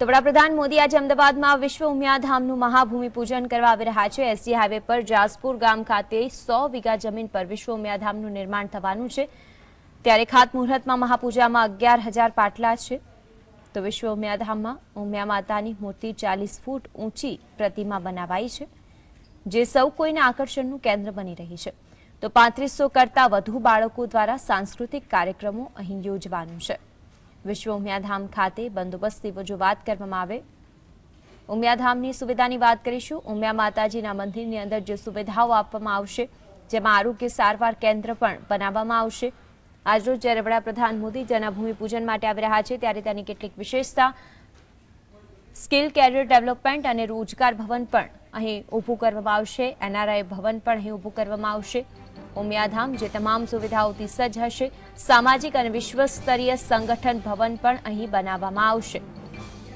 તો વડાપ્રધાન મોદી આજે અમદાવાદમાં વિશ્વ ઉમિયાધામનું મહાભૂમિ પૂજન કરવા આવી રહ્યા છે. એસજી હાઈવે પર જાસપુર ગામ ખાતે સો વીઘા જમીન પર વિશ્વ ઉમિયાધામનું નિર્માણ થવાનું છે. ત્યારે ખાતમુહૂર્તમાં મહાપૂજામાં અગિયાર હજાર પાટલા છે. તો વિશ્વ ઉમિયાધામમાં ઉમિયા માતાની મૂર્તિ ચાલીસ ફૂટ ઊંચી પ્રતિમા બનાવાઈ છે, જે સૌ કોઈના આકર્ષણનું કેન્દ્ર બની રહી છે. તો પાંત્રીસો કરતાં વધુ બાળકો દ્વારા સાંસ્કૃતિક કાર્યક્રમો અહીં યોજવાનું છે. વિશ્વ ઉમિયાધામ ખાતે બંદોબસ્તની જો વાત કરવામાં આવે. ઉમિયાધામની સુવિધાની વાત કરીશું. ઉમિયા માતાજીના મંદિરની અંદર જે સુવિધાઓ આપવામાં આવશે, જેમાં આરોગ્ય સારવાર કેન્દ્ર પણ બનાવવામાં આવશે. આજરોજ જ્યારે વડાપ્રધાન મોદી જન્મભૂમિ પૂજન માટે આવી રહ્યા છે, ત્યારે તેની કેટલીક વિશેષતા, સ્કિલ કેરિયર ડેવલપમેન્ટ અને રોજગાર ભવન પણ અહીં ઊભું કરવામાં આવશે. એનઆરઆઈ ભવન પણ અહીં ઊભું કરવામાં આવશે. ઉમિયાધામ, જે તમામ સુવિધાઓથી સજ્જ હશે. સામાજિક અને વિશ્વસ્તરીય સંગઠન ભવન પણ અહીં બનાવવામાં આવશે.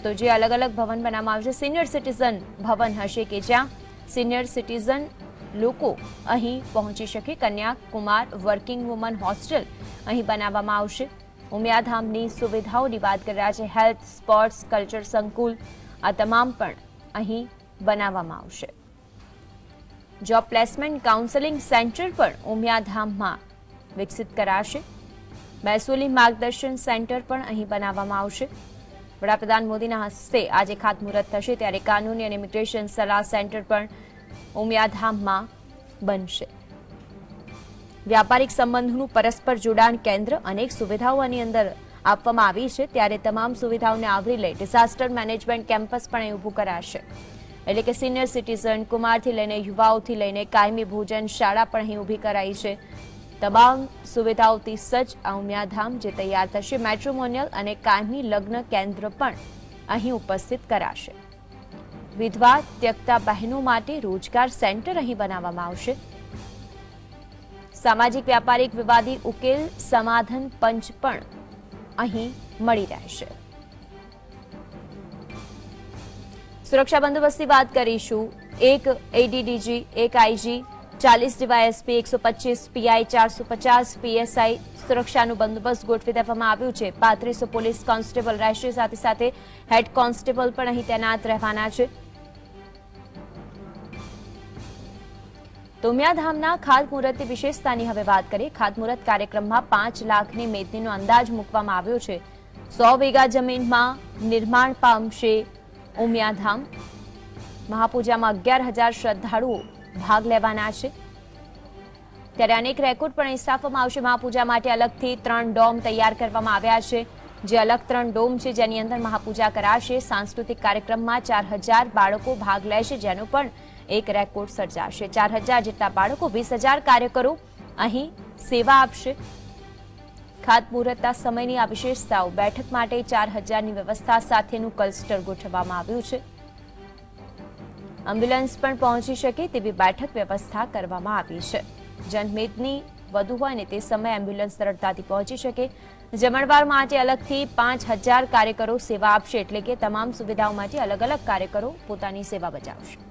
તો જે અલગ અલગ ભવન બનાવવામાં આવશે, સિનિયર સિટીઝન ભવન હશે કે જ્યાં? સિનિયર સિટીઝન લોકો અહીં પહોંચી શકે. કન્યાકુમાર વર્કિંગ વુમન હોસ્ટેલ અહીં બનાવવામાં આવશે. ઉમિયાધામની સુવિધાઓની વાત કરી રહ્યા છે. હેલ્થ, સ્પોર્ટ્સ, કલ્ચર સંકુલ આ તમામ પણ અહીં બનાવવામાં આવશે. જોબ પ્લેસમેન્ટ કાઉન્સેલિંગ સેન્ટર પણ ઉમિયાધામમાં વિકસિત કરાશે. મહેસૂલી માર્ગદર્શન સેન્ટર પણ અહીં બનાવવામાં આવશે. વડાપ્રધાન મોદીના હસ્તે આજે ખાતમુહૂર્ત થશે ત્યારે કાનૂની અને ઇમિગ્રેશન સલાહ સેન્ટર પણ ઉમિયાધામમાં બનશે. વ્યાપારિક સંબંધોનું પરસ્પર જોડાણ કેન્દ્ર અનેક સુવિધાઓ આની અંદર આપવામાં આવી છે. ત્યારે તમામ સુવિધાઓને આવરી લઈ ડિઝાસ્ટર મેનેજમેન્ટ કેમ્પસ પણ અહીં ઊભું કરાશે. એટલે કે સિનિયર સિટીઝન કુમારથી લઈને યુવાઓથી લઈને કાયમી ભોજન શાળા પણ અહીં ઊભી કરાઈ છે. તમામ સુવિધાઓથી સજ્જ આ ઉમિયાધામ જે તૈયાર થશે મેટ્રોમોનિયલ અને કાયમી લગ્ન કેન્દ્ર પણ અહીં ઉપસ્થિત કરાશે. વિધવા, ત્યક્તા બહેનો માટે રોજગાર સેન્ટર અહીં બનાવવામાં આવશે. સામાજિક, વ્યાપારિક વિવાદી ઉકેલ, સમાધાન પંચ પણ અહીં મળી રહેશે. સુરક્ષા બંદોબસ્તની વાત કરીશું. એક એડીડીજી એક આઈજી ચાલીસ ડીવાયએસપી એકસો પચીસ પીઆઈ ચારસો પચાસ પીએસઆઈ સુરક્ષાનું બંદોબસ્ત ગોઠવી દેવામાં આવ્યું છે. પાંત્રીસો પોલીસ કોન્સ્ટેબલ રહેશે, સાથે સાથે હેડ કોન્સ્ટેબલ પણ અહીં તૈનાત રહેવાના છે. તોમિયાધામના ખાતમુહૂર્તની વિશેષતાની હવે વાત કરીએ. ખાતમુહૂર્ત કાર્યક્રમમાં પાંચ લાખની મેદનીનો અંદાજ મૂકવામાં આવ્યો છે. સો વીઘા જમીનમાં નિર્માણ પામશે ઉમિયાધામ મહાપૂજામાં અગિયાર હજાર શ્રદ્ધાળુઓ ભાગ લેવાના છે. ત્યારે અનેક રેકોર્ડ પણ સ્થાપવામાં આવશે. મહાપૂજા માટે અલગથી ત્રણ ડોમ તૈયાર કરવામાં આવ્યા છે. જે અલગ ત્રણ ડોમ છે, જેની અંદર મહાપૂજા કરાશે. સાંસ્કૃતિક કાર્યક્રમમાં ચાર હજાર બાળકો ભાગ લેશે, જેનો પણ એક રેકોર્ડ સર્જાશે. ચાર હજાર જેટલા બાળકો, વીસ હજાર કાર્યકરો અહીં સેવા આપશે. ખાતમુહૂર્તના સમયની આ વિશેષતાઓ બેઠક માટે ચાર હજારની વ્યવસ્થા સાથેનું ક્લસ્ટર ગોઠવવામાં આવ્યું છે. એમ્બ્યુલન્સ પણ પહોંચી શકે તેવી બેઠક વ્યવસ્થા કરવામાં આવી છે. જનમેદની વધુ હોય ને તે સમયે એમ્બ્યુલન્સ સરળતાથી પહોંચી શકે. જમણવાર માટે અલગથી પાંચ કાર્યકરો સેવા આપશે એટલે કે તમામ સુવિધાઓ માટે અલગ અલગ કાર્યકરો પોતાની સેવા બજાવશે.